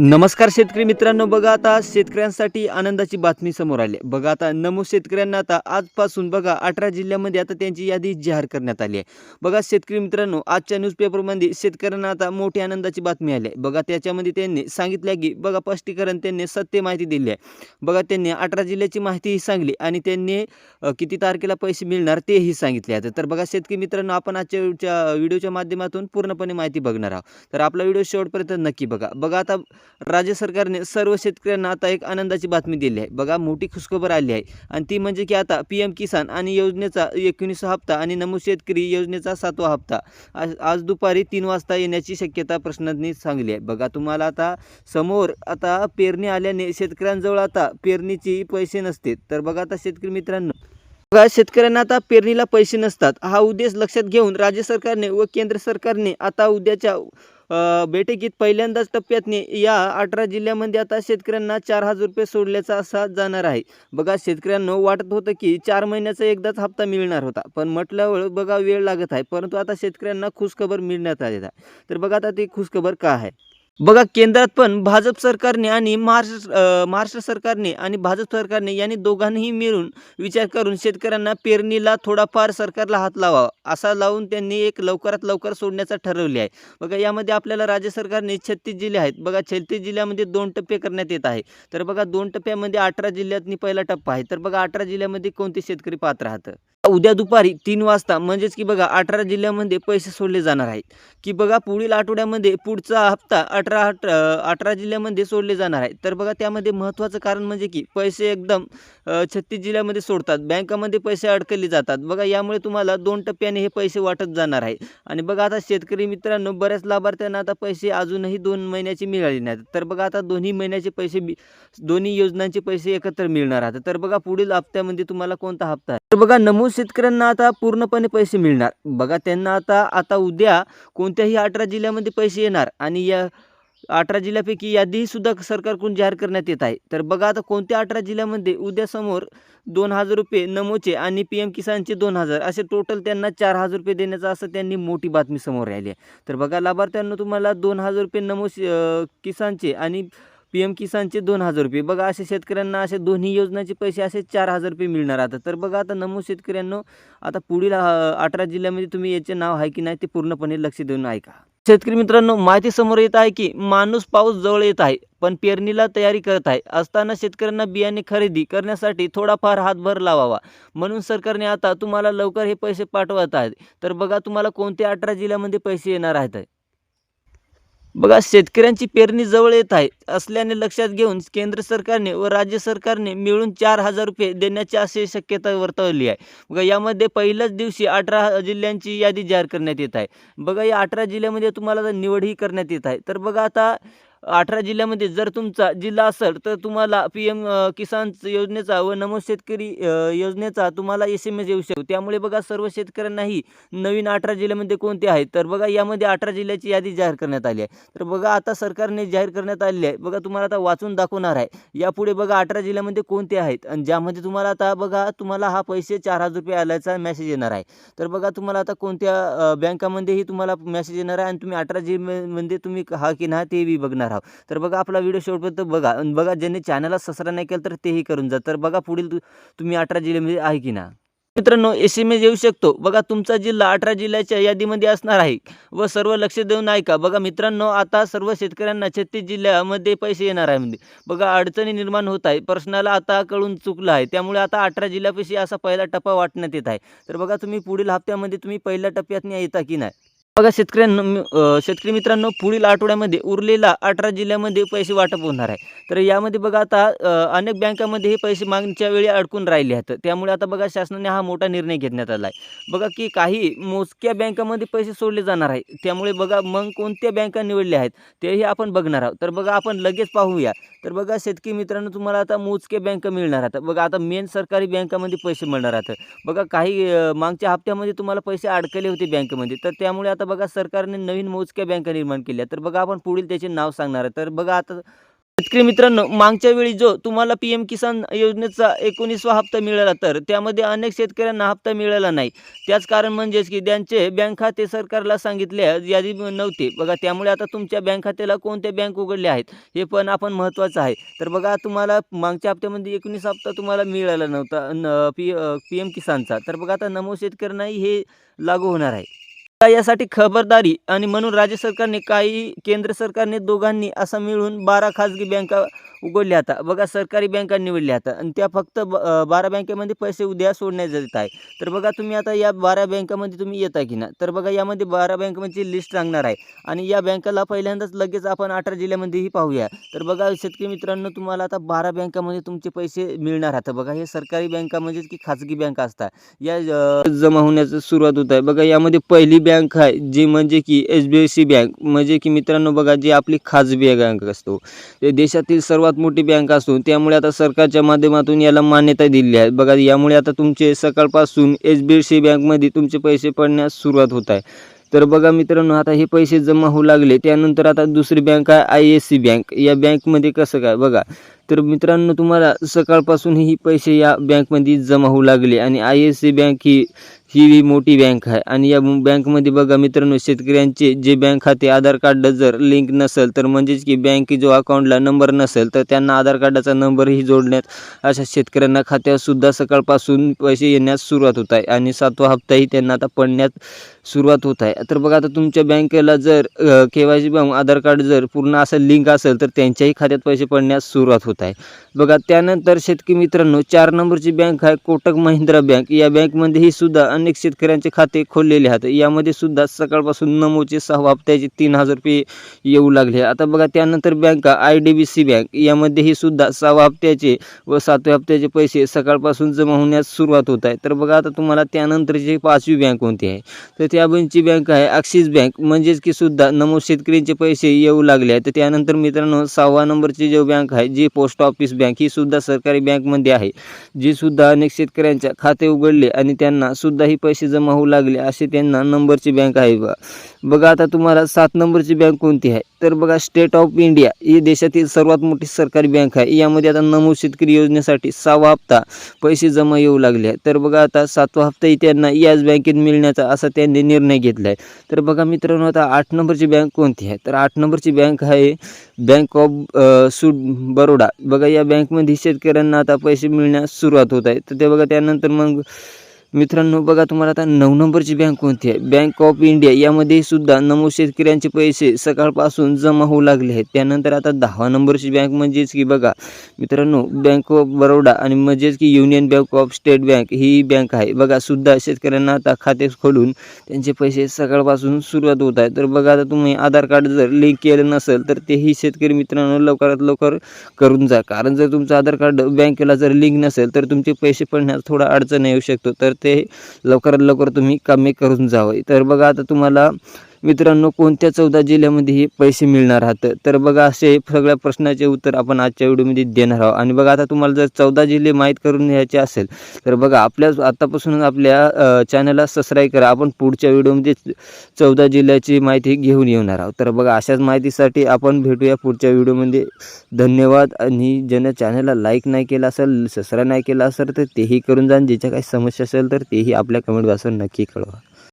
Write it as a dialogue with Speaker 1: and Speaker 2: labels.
Speaker 1: नमस्कार शेतकरी मित्रांनो बघा आता शेतकऱ्यांसाठी आनंदाची बातमी समोर आली आहे. बघा आता नमो शेतकऱ्यांना आता आजपासून बघा अठरा जिल्ह्यामध्ये आता त्यांची यादी जाहीर करण्यात आली आहे. बघा शेतकरी मित्रांनो आजच्या न्यूजपेपरमध्ये शेतकऱ्यांना आता मोठी आनंदाची बातमी आली आहे. बघा त्याच्यामध्ये त्यांनी सांगितलं की बघा स्पष्टीकरण त्यांनी सत्य माहिती दिली आहे. बघा त्यांनी अठरा जिल्ह्याची माहितीही सांगली आणि त्यांनी किती तारखेला पैसे मिळणार तेही सांगितले आहे. तर बघा शेतकरी मित्रांनो आपण आजच्या व्हिडिओच्या व्हिडिओच्या माध्यमातून पूर्णपणे माहिती बघणार आहोत. तर आपला व्हिडिओ शेवटपर्यंत नक्की बघा. बघा आता राज्य सरकारने सर्व शेतकऱ्यांना आता एक आनंदाची बातमी दिली आहे. बघा मोठी खुशखबर आली आहे. आणि ती म्हणजे की आता पी एम किसान आणि योजनेचा एकोणीसवा हप्ता आणि नमूद शेतकरी योजनेचा सातवा हप्ता. आज आज दुपारी तीन वाजता येण्याची शक्यता प्रश्नांनी सांगली आहे. बघा तुम्हाला आता समोर आता पेरणी आल्याने शेतकऱ्यांजवळ आता पेरणीची पैसे नसते तर बघा आता शेतकरी मित्रांनो. बघा शेतकऱ्यांना आता पेरणीला पैसे नसतात. हा उद्देश लक्षात घेऊन राज्य सरकारने व केंद्र सरकारने आता उद्याच्या बैठकीत पहिल्यांदाच टप्प्यातने या अठरा जिल्ह्यामध्ये आता शेतकऱ्यांना चार हजार रुपये सोडल्याचा असा जाणार आहे. बघा शेतकऱ्यांना वाटत होतं की चार महिन्याचा एकदाच हप्ता मिळणार होता. पण म्हटल्यावर बघा वेळ लागत आहे. परंतु आता शेतकऱ्यांना खुशखबर मिळण्यात आलेला आहे तर बघा आता ती खुशखबर का आहे? बघा केंद्रात पण भाजप सरकारने आणि महाराष्ट्र महाराष्ट्र सरकारने आणि भाजप सरकारने यांनी दोघांनीही मिळून विचार करून शेतकऱ्यांना पेरणीला थोडाफार सरकारला हात लावावा असा लावून त्यांनी एक लवकरात लवकर सोडण्याचा ठरवले आहे. बघा यामध्ये आपल्याला राज्य सरकारने छत्तीस जिल्हे आहेत. बघा छत्तीस जिल्ह्यामध्ये दोन टप्पे करण्यात येत आहे. तर बघा दोन टप्प्यामध्ये अठरा जिल्ह्यातनी पहिला टप्पा आहे. तर बघा अठरा जिल्ह्यामध्ये कोणते शेतकरी पात्र राहतं? उद्या दुपारी तीन वाजता म्हणजेच की बघा अठरा जिल्ह्यामध्ये पैसे सोडले जाणार आहेत. की बघा पुढील आठवड्यामध्ये पुढचा हप्ता अठरा अठरा अठरा जिल्ह्यामध्ये सोडले जाणार आहे तर बघा त्यामध्ये महत्त्वाचं कारण म्हणजे की पैसे एकदम छत्तीस जिल्ह्यामध्ये सोडतात. बँकामध्ये पैसे अडकले जातात. बघा यामुळे तुम्हाला दोन टप्प्याने हे पैसे वाटत जाणार आहे आणि बघा आता शेतकरी मित्रांनो बऱ्याच लाभार्थ्यांना आता पैसे अजूनही दोन महिन्याचे मिळाले नाहीत. तर बघा आता दोन्ही महिन्याचे पैसे दोन्ही योजनांचे पैसे एकत्र मिळणार आहेत. तर बघा पुढील हप्त्यामध्ये तुम्हाला कोणता हप्ता आहे? तर बघा नमूद शेतकऱ्यांना आता पूर्णपणे पैसे मिळणार. बघा त्यांना आता आता उद्या कोणत्याही अठरा जिल्ह्यामध्ये पैसे येणार आणि या अठरा जिल्ह्यापैकी यादीहीसुद्धा सरकारकडून जाहीर करण्यात येत आहे. तर बघा आता कोणत्या अठरा जिल्ह्यामध्ये उद्या समोर दोन हजार रुपये नमोचे आणि पी एम किसानचे दोन हजार असे टोटल त्यांना चार हजार रुपये देण्याचं असं त्यांनी मोठी बातमी समोर राहिली आहे. तर बघा लाभार्थ्यांना तुम्हाला दोन हजार रुपये नमो किसानचे आणि पी एम किसानचे दोन हजार रुपये. बघा असे शेतकऱ्यांना असे दोन्ही योजनाचे पैसे असे चार हजार रुपये मिळणार आता. तर बघा आता नमो शेतकऱ्यांनो आता पुढील अठरा जिल्ह्यामध्ये तुम्ही याचे नाव आहे की नाही ते पूर्णपणे लक्ष देऊन ऐका. शेतकरी मित्रांनो माहिती समोर येत आहे की माणूस पाऊस जवळ येत आहे पण पेरणीला तयारी करत आहे. असताना शेतकऱ्यांना बियाणे खरेदी करण्यासाठी थोडाफार हातभार लावावा. म्हणून सरकारने आता तुम्हाला लवकर हे पैसे पाठवत आहेत. तर बघा तुम्हाला कोणत्या अठरा जिल्ह्यामध्ये पैसे येणार आहेत? बघा शेतकऱ्यांची पेरणी जवळ येत आहे. असल्याने लक्षात घेऊन केंद्र सरकारने व राज्य सरकारने मिळून चार हजार रुपये देण्याची अशी शक्यता वर्तवली आहे. बघा यामध्ये पहिल्याच दिवशी अठरा जिल्ह्यांची यादी जाहीर करण्यात येत आहे. बघा या अठरा जिल्ह्यामध्ये तुम्हाला निवडही करण्यात येत आहे तर बघा आता अठरा जिल्ह्यामध्ये जर तुमचा जिल्हा असेल तर तुम्हाला पी एम किसान योजनेचा व नमो शेतकरी योजनेचा तुम्हाला एस एम एस येऊ शकतो. त्यामुळे बघा सर्व शेतकऱ्यांनाही नवीन अठरा जिल्ह्यामध्ये कोणते आहेत? तर बघा यामध्ये अठरा जिल्ह्याची यादी जाहीर करण्यात आली आहे. तर बघा आता सरकारने जाहीर करण्यात आलेली आहे. बघा तुम्हाला आता वाचून दाखवणार आहे. यापुढे बघा अठरा जिल्ह्यामध्ये कोणते आहेत? आणि ज्यामध्ये तुम्हाला आता बघा तुम्हाला हा पैसे चार हजार रुपये आल्याचा मेसेज येणार आहे. तर बघा तुम्हाला आता कोणत्या बँकामध्येही तुम्हाला मेसेज येणार आहे आणि तुम्ही अठरा जिल्ह्यामध्ये तुम्ही हा की ना तेही बघणार. आहात. तर बघा आपला व्हिडिओ शेवटपर्यंत बघा. आणि बघा ज्यांनी चॅनलला सबस्क्राईब नाही केलं तर तेही करून जा. तर बघा पुढील तुम्ही अठरा जिल्ह्यामध्ये आहे की ना? मित्रांनो एस एम एस येऊ शकतो. बघा तुमचा जिल्हा अठरा जिल्ह्याच्या यादीमध्ये असणार आहे. व सर्व लक्ष देऊन ऐका. बघा मित्रांनो आता सर्व शेतकऱ्यांना छत्तीस जिल्ह्यामध्ये पैसे येणार आहे म्हणजे. बघा अडचणी निर्माण होत आहे. प्रश्नाला आता कळून चुकलं आहे. त्यामुळे आता अठरा जिल्ह्यापेक्षा असा पहिला टप्पा वाटण्यात येत आहे. तर बघा तुम्ही पुढील हप्त्यामध्ये तुम्ही पहिल्या टप्प्यात येता की नाही? बघा शेतकऱ्यांनो शेतकरी मित्रांनो पुढील आठवड्यामध्ये उरलेला अठरा जिल्ह्यामध्ये पैसे वाटप होणार आहे. तर यामध्ये बघा आता अनेक बँकामध्ये हे पैसे मागणीच्या वेळी अडकून राहिले आहेत. त्यामुळे आता बघा शासनाने हा मोठा निर्णय घेण्यात आला आहे बघा की काही मोजक्या बँकामध्ये पैसे सोडले जाणार आहे त्यामुळे बघा मग कोणत्या बँका निवडल्या आहेत तेही आपण बघणार आहोत. तर बघा आपण लगेच पाहूया. तर बघा शेतकरी मित्रांनो तुम्हाला आता मोजके बँका मिळणार आहेत. बघा आता मेन सरकारी बँकामध्ये पैसे मिळणार आहेत. बघा काही मागच्या हप्त्यामध्ये तुम्हाला पैसे अडकले होते बँकेमध्ये. तर त्यामुळे आता बघा सरकारने नवीन मोजक्या बँका निर्माण केल्या. तर बघा आपण पुढील त्याचे नाव सांगणार आहे. तर बघा आता शेतकरी मित्रांनो मागच्या वेळी जो तुम्हाला पी एम किसान योजनेचा एकोणीसवा हप्ता मिळाला तर त्यामध्ये अनेक शेतकऱ्यांना हप्ता मिळाला नाही. त्याच कारण म्हणजेच की त्यांचे बँक खाते सरकारला सांगितले यादी नव्हते. बघा त्यामुळे आता तुमच्या बँक खात्याला कोणत्या बँक उघडले आहेत हे पण आपण महत्त्वाचं आहे. तर बघा तुम्हाला मागच्या हप्त्यामध्ये एकोणीस हप्ता तुम्हाला मिळाला नव्हता न पी पी एम किसानचा. तर बघा आता नमो शेतकऱ्यांनाही हे लागू होणार आहे. यासाठी खबरदारी आणि म्हणून राज्य सरकारने काही केंद्र सरकारने दोघांनी असं मिळून बारा खाजगी बँका उघडल्या आता. बघा सरकारी बँका निवडल्या आता आणि त्या फक्त ब बारा बँकेमध्ये पैसे उद्या सोडण्यात येत आहे तर बघा तुम्ही आता या बारा बँकामध्ये तुम्ही येता की ना? तर बघा यामध्ये बारा बँकांची लिस्ट सांगणार आहे आणि या बँकाला पहिल्यांदाच लगेच आपण अठरा जिल्ह्यामध्येही पाहूया. तर बघा शेतकरी मित्रांनो तुम्हाला आता बारा बँकामध्ये तुमचे पैसे मिळणार आता. बघा हे सरकारी बँका म्हणजेच की खाजगी बँका असतात. या जमा होण्याचं सुरुवात होत आहे. बघा यामध्ये पहिली बँक आहे जी म्हणजे की H B F C bank म्हणजे की मित्रांनो बघा जी आपली खाजगी बँक असतो. ते देशातील सर्वात मोठी बँक असून त्यामुळे आता सरकारच्या माध्यमातून याला मान्यता दिली आहे. बघा यामुळे आता तुमचे सकाळपासून एच बी एफ सी बँकमध्ये तुमचे पैसे पडण्यास सुरुवात होत आहे. तर बघा मित्रांनो आता हे पैसे जमा होऊ लागले. त्यानंतर आता दुसरी बँक आहे आय एस सी बँक या बँकमध्ये कसं काय? बघा तर मित्रांनो तुम्हाला सकाळपासूनही पैसे या बँकमध्ये जमा होऊ लागले आणि आय एस सी बँक ही ही मोठी बँक आहे. आणि या बँकमध्ये बघा मित्रांनो शेतकऱ्यांचे जे बँक खाते आधार कार्ड जर लिंक नसेल तर म्हणजेच की बँक जो अकाउंटला नंबर नसेल तर त्यांना आधार कार्डाचा नंबरही जोडण्यात अशा शेतकऱ्यांना खात्यावरसुद्धा सकाळपासून पैसे येण्यास सुरुवात होत आहे आणि सातवा हप्ताही त्यांना आता पडण्यात सुरुवात होत आहे. तर बघा आता तुमच्या बँकेला जर K Y C Aadhaar card जर पूर्ण असं लिंक असेल तर त्यांच्याही खात्यात पैसे पडण्यास सुरुवात होत आहे. बघा त्यानंतर शेतकरी मित्रांनो चार नंबरची बँक आहे कोटक महिंद्रा बँक या बँकमध्येही सुद्धा अनेक शेतकऱ्यांचे खाते खोललेले आहेत. यामध्ये सुद्धा सकाळपासून नमोचे सहा हप्त्याचे तीन हजार रुपये येऊ लागले. आता बघा त्यानंतर बँका I D B C bank यामध्येही सुद्धा सहा हप्त्याचे व सातव्या हप्त्याचे पैसे सकाळपासून जमा होण्यास सुरुवात होत आहे. तर बघा आता तुम्हाला त्यानंतरची पाचवी बँक कोणती आहे? तर त्या बँकची बँक आहे ॲक्सिस बँक म्हणजेच की सुद्धा नमो शेतकऱ्यांचे पैसे येऊ लागले आहेत. तर त्यानंतर मित्रांनो सहावा नंबरची जो बँक आहे जी पोस्ट पोस्ट ऑफिस बँक ही सुद्धा सरकारी बँकमध्ये आहे जी सुद्धा अनेक शेतकऱ्यांच्या खाते उघडले आणि त्यांना सुद्धा ही पैसे जमा होऊ लागले असे त्यांना नंबरची बँक आहे बघा. बघा आता तुम्हाला सात नंबरची बँक कोणती आहे? तर बघा स्टेट ऑफ इंडिया ही देशातील सर्वात मोठी सरकारी बँक आहे. यामध्ये आता नमो शेतकरी योजनेसाठी सहावा हप्ता पैसे जमा येऊ लागले आहेत. तर बघा आता सातवा हप्ताही त्यांना याच बँकेत मिळण्याचा असा त्यांनी निर्णय घेतला आहे तर बघा मित्रांनो आता आठ नंबरची बँक कोणती आहे? तर आठ नंबरची बँक आहे बँक ऑफ सूट बरोडा. बघा या बँकमध्ये शेतकऱ्यांना आता पैसे मिळण्यास सुरुवात होत आहे. तर ते बघा त्यानंतर मग मित्रांनो बघा तुम्हाला आता नऊ नंबरची बँक कोणती आहे? बँक ऑफ इंडिया यामध्ये सुद्धा नमो शेतकऱ्यांचे पैसे सकाळपासून जमा होऊ लागले आहेत. त्यानंतर आता दहा नंबरची बँक म्हणजेच की बघा मित्रांनो बँक ऑफ बरोडा आणि म्हणजेच की union bank of state bank he bank आहे. बघा सुद्धा शेतकऱ्यांना आता खाते खोलून त्यांचे पैसे सकाळपासून सुरुवात होत आहे. तर बघा आता तुम्ही आधार कार्ड जर लिंक केलं नसेल तर तेही शेतकरी मित्रांनो लवकरात लवकर करून जा. कारण जर तुमचं आधार कार्ड बँकेला जर लिंक नसेल तर तुमचे पैसे पडण्यास थोडा अडचण येऊ शकतो. तर ते लवकरात लवकर तुम्ही कमी करून जावं. तर बघा आता तुम्हाला मित्रांनो कोणत्या चौदा जिल्ह्यामध्ये हे पैसे मिळणार आहात? तर बघा असे सगळ्या प्रश्नाचे उत्तर आपण आजच्या व्हिडिओमध्ये देणार आहोत. आणि बघा आता तुम्हाला जर चौदा जिल्हे माहीत करून घ्यायचे असेल तर बघा आपल्या आतापासूनच आपल्या चॅनलला सबस्क्राईब करा. आपण पुढच्या व्हिडिओमध्ये चौदा जिल्ह्याची माहिती घेऊन येणार आहोत. तर बघा अशाच माहितीसाठी आपण भेटूया पुढच्या व्हिडिओमध्ये. धन्यवाद. आणि ज्यानं चॅनलला लाईक नाही केला असेल सबस्क्राईब नाही केला असेल तर तेही करून जा. ज्याच्या काही समस्या असेल तर तेही आपल्या कमेंट बॉक्सवर नक्की कळवा.